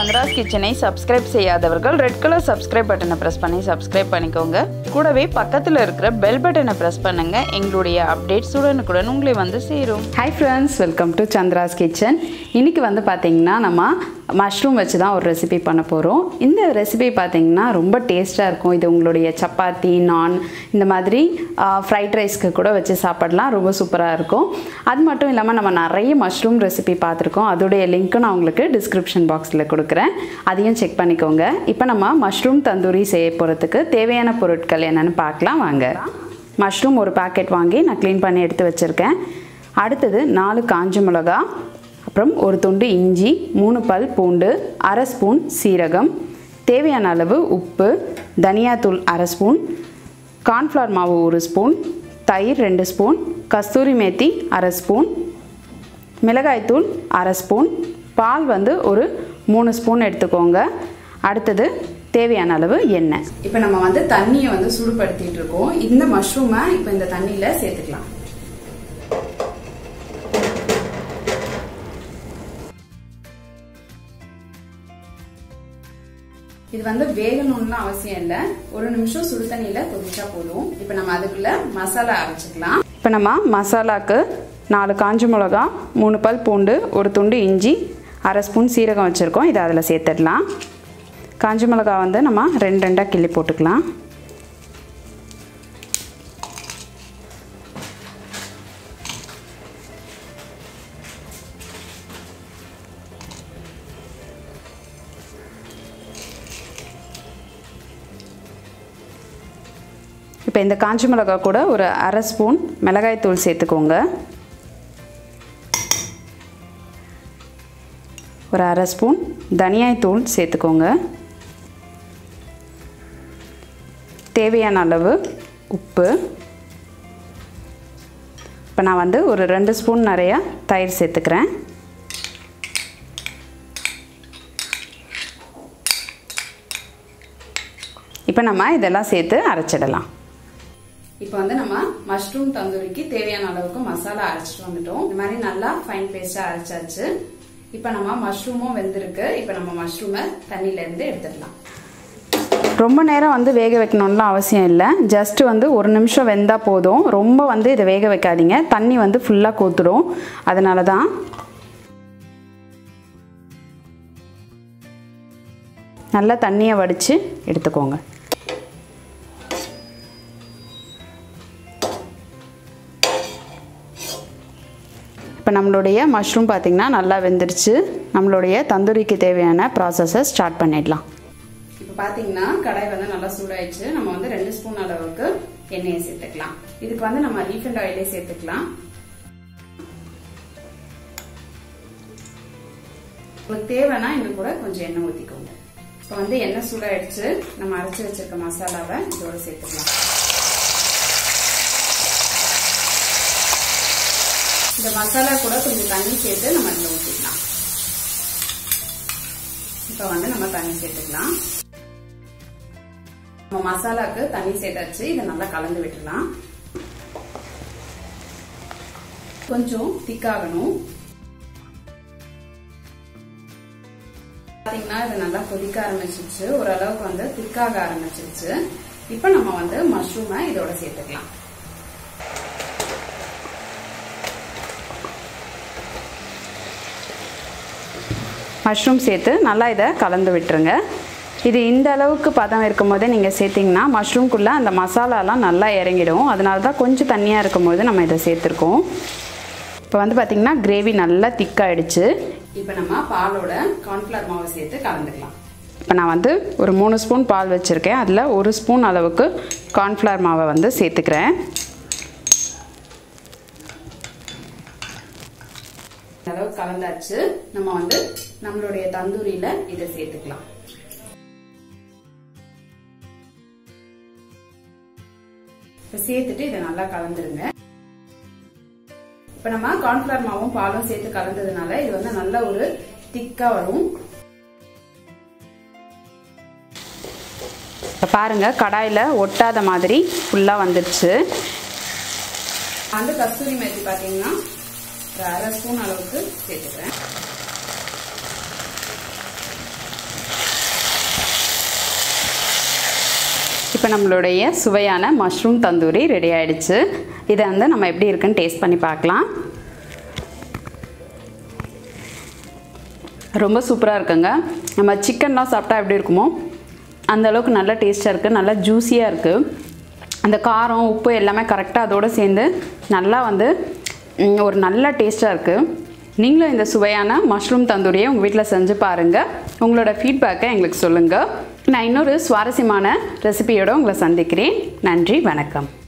சந்திராஸ் கிச்சனை சப்ஸ்கிரைப் செய்யாதவர்கள் red colour subscribe பட்டனை ப்ரெஸ் பண்ணி சப்ஸ்கிரைப் பண்ணிக்கோங்க. கூடவே பக்கத்தில் இருக்கிற பெல் பட்டனை ப்ரெஸ் பண்ணுங்க. எங்களுடைய அப்டேட்ஸ் உடனுக்குடன் உங்களை வந்து சேரும். Hi friends welcome to Chandra's kitchen. இன்றைக்கி வந்து பார்த்திங்கன்னா நம்ம மஷ்ரூம் வச்சு தான் ஒரு ரெசிபி பண்ண போகிறோம் இந்த ரெசிபி பார்த்திங்கன்னா ரொம்ப டேஸ்ட்டாக இருக்கும். இது உங்களுடைய சப்பாத்தி நான் இந்த மாதிரி ஃப்ரைட் ரைஸ்க்கு கூட வச்சு சாப்பிடலாம். ரொம்ப சூப்பராக இருக்கும். அது மட்டும் இல்லாமல் நம்ம நிறைய மஷ்ரூம் ரெசிபி பார்த்துருக்கோம் அதோடைய லிங்க்கும் நான் உங்களுக்கு டிஸ்கிரிப்ஷன் பாக்ஸில் கொடுக்குறேன். அதையும் செக் பண்ணிக்கோங்க. இப்போ நம்ம மஷ்ரூம் தந்தூரி செய்ய போகிறதுக்கு தேவையான பொருட்கள் என்னென்னு பார்க்கலாம் வாங்க. மஷ்ரூம் ஒரு பாக்கெட் வாங்கி நான் க்ளீன் பண்ணி எடுத்து வச்சுருக்கேன். அடுத்தது நாலு காஞ்ச மிளகா அப்புறம் ஒரு துண்டு இஞ்சி மூணு பல் பூண்டு அரை ஸ்பூன் சீரகம் தேவையான அளவு உப்பு தனியாத்தூள் அரை ஸ்பூன் கார்ன்ஃப்ளவர் மாவு ஒரு ஸ்பூன் தயிர் ரெண்டு ஸ்பூன் கஸ்தூரி மேத்தி அரை ஸ்பூன் மிளகாய்த்தூள் அரை ஸ்பூன் பால் வந்து ஒரு மூணு ஸ்பூன் எடுத்துக்கோங்க. அடுத்தது தேவையான அளவு எண்ணெய். இப்போ நம்ம வந்து தண்ணியை வந்து சூடுபடுத்திட்டு இருக்கோம். இந்த மஷ்ரூமை இப்போ இந்த தண்ணியில் சேர்த்துக்கலாம். இது வந்து வேகணும்லாம் அவசியம் இல்லை. ஒரு நிமிஷம் சுடு தண்ணியில் கொதிச்சா போதும். இப்போ நம்ம அதுக்குள்ள மசாலா அரைச்சிக்கலாம். இப்போ நம்ம மசாலாக்கு நாலு காஞ்ச மிளகா மூணு பல் பூண்டு ஒரு துண்டு இஞ்சி அரை ஸ்பூன் சீரகம் வச்சுருக்கோம். இதை அதில் சேர்த்துடலாம். காஞ்சி மிளகா வந்து நம்ம ரெண்டு ரெண்டாக கிள்ளி போட்டுக்கலாம். இப்போ இந்த காஞ்சி மிளகா கூட ஒரு அரை ஸ்பூன் மிளகாய் தூள் சேர்த்துக்கோங்க. ஒரு அரை ஸ்பூன் தனியாய் தூள் சேர்த்துக்கோங்க. தேவையான அளவு உப்பு. இப்போ நான் வந்து ஒரு ரெண்டு ஸ்பூன் நிறையா தயிர் சேர்த்துக்கிறேன். இப்போ நம்ம இதெல்லாம் சேர்த்து அரைச்சிடலாம். இப்போ வந்து நம்ம மஷ்ரூம் தந்தூரிக்கு தேவையான அளவுக்கு மசாலா அரைச்சிட்டு வந்துட்டோம். இந்த மாதிரி நல்லா ஃபைன் பேஸ்ட்டாக அரைச்சாச்சு. இப்போ நம்ம மஷ்ரூமும் வெந்திருக்கு. இப்போ நம்ம மஷ்ரூமை தண்ணியில இருந்து எடுத்துடலாம். ரொம்ப நேரம் வந்து வேக வைக்கணும்லாம் அவசியம் இல்லை. ஜஸ்ட் வந்து ஒரு நிமிஷம் வெந்தால் போதும். ரொம்ப வந்து இதை வேக வைக்காதீங்க. தண்ணி வந்து ஃபுல்லாக கோத்துடும் அதனால தான் நல்லா தண்ணியை வடித்து எடுத்துக்கோங்க. இப்போ நம்மளுடைய மஷ்ரூம் பார்த்திங்கன்னா நல்லா வெந்துருச்சு. நம்மளுடைய தந்தூரிக்கு தேவையான ப்ராசஸை ஸ்டார்ட் பண்ணிடலாம். இப்போ பார்த்தீங்கன்னா கடாய் வந்து நல்லா சூடாயிடுச்சு. நம்ம வந்து ரெண்டு ஸ்பூன் அளவுக்கு எண்ணெயை சேர்த்துக்கலாம். இதுக்கு வந்து நம்ம ரீஃபண்ட் ஆயிலே சேர்த்துக்கலாம். உங்களுக்கு தேவைன்னா இன்னும் கூட கொஞ்சம் எண்ணெய் ஊற்றிக்கோங்க இப்போ வந்து எண்ணெய் சூடாயிடுச்சு. நம்ம அரைச்சி வச்சிருக்க மசாலாவை இதோட சேர்த்துக்கலாம். இந்த மசாலா கூட கொஞ்சம் தண்ணி சேர்த்து நம்ம இதில் ஊற்றிக்கலாம் இப்போ வந்து நம்ம தண்ணி சேர்த்துக்கலாம். நம்ம மசாலாக்கு தண்ணி சேர்த்தாச்சு இதை நல்லா கலந்து விட்டுலாம் கொஞ்சம் திக்காகணும். பாத்தீங்கன்னா இது நல்லா கொதிக்க ஆரம்பிச்சிருச்சு. ஓரளவுக்கு வந்து திக்காக ஆரம்பிச்சிருச்சு. இப்போ நம்ம வந்து மஷ்ரூமை இதோட சேர்த்துக்கலாம். மஷ்ரூம் சேர்த்து நல்லா இதை கலந்து விட்டுருங்க. இது இந்த அளவுக்கு பதம் இருக்கும் போதே நீங்கள் சேர்த்திங்கன்னா மஷ்ரூம்குள்ளே அந்த மசாலாலாம் நல்லா இறங்கிடும். அதனால தான் கொஞ்சம் தண்ணியாக இருக்கும் போது நம்ம இதை சேர்த்துருக்கோம். இப்போ வந்து பார்த்திங்கன்னா கிரேவி நல்லா திக்காயிடுச்சு. இப்போ நம்ம பாலோட கார்ன்ஃப்ளவர் மாவை சேர்த்து கலந்துக்கலாம். இப்போ நான் வந்து ஒரு மூணு ஸ்பூன் பால் வச்சுருக்கேன். அதில் ஒரு ஸ்பூன் அளவுக்கு கார்ன்ஃப்ளவர் மாவை வந்து சேர்த்துக்கிறேன். ஓரளவு கலந்தாச்சு. நம்ம வந்து நம்மளுடைய தந்தூரியில இதை சேர்த்துக்கலாம். இப்ப சேர்த்துட்டு இதை நல்லா கலந்துருங்க. இப்ப நம்ம கார்ன்ஃபிளவர் மாவும் பாலும் சேர்த்து கலந்ததுனால இது வந்து நல்ல ஒரு திக்கா வரும். இப்போ பாருங்க கடாயில் ஒட்டாத மாதிரி ஃபுல்லாக வந்துடுச்சு அந்த கஸ்தூரி மேத்தி பார்த்தீங்கன்னா அரை ஸ்பூன் அளவுக்கு சேர்த்துக்கிறேன். இப்போ நம்மளுடைய சுவையான மஷ்ரூம் தந்தூரி ரெடி ஆகிடுச்சு இதை வந்து நம்ம எப்படி இருக்குன்னு டேஸ்ட் பண்ணி பார்க்கலாம். ரொம்ப சூப்பராக இருக்குங்க. நம்ம சிக்கன்லாம் சாப்பிட்டா எப்படி இருக்குமோ அந்த அளவுக்கு நல்லா டேஸ்ட்டாக இருக்குது நல்லா ஜூஸியாக இருக்குது அந்த காரம் உப்பு எல்லாமே கரெக்டாக அதோடு சேர்ந்து நல்லா வந்து ஒரு நல்ல டேஸ்ட்டாக இருக்குது நீங்களும் இந்த சுவையான மஷ்ரூம் தந்தூரியை உங்கள் வீட்டில் செஞ்சு பாருங்கள் உங்களோட ஃபீட்பேக்கை எங்களுக்கு சொல்லுங்கள் நான் இன்னொரு சுவாரஸ்யமான ரெசிபியோடு உங்களை சந்திக்கிறேன். நன்றி வணக்கம்.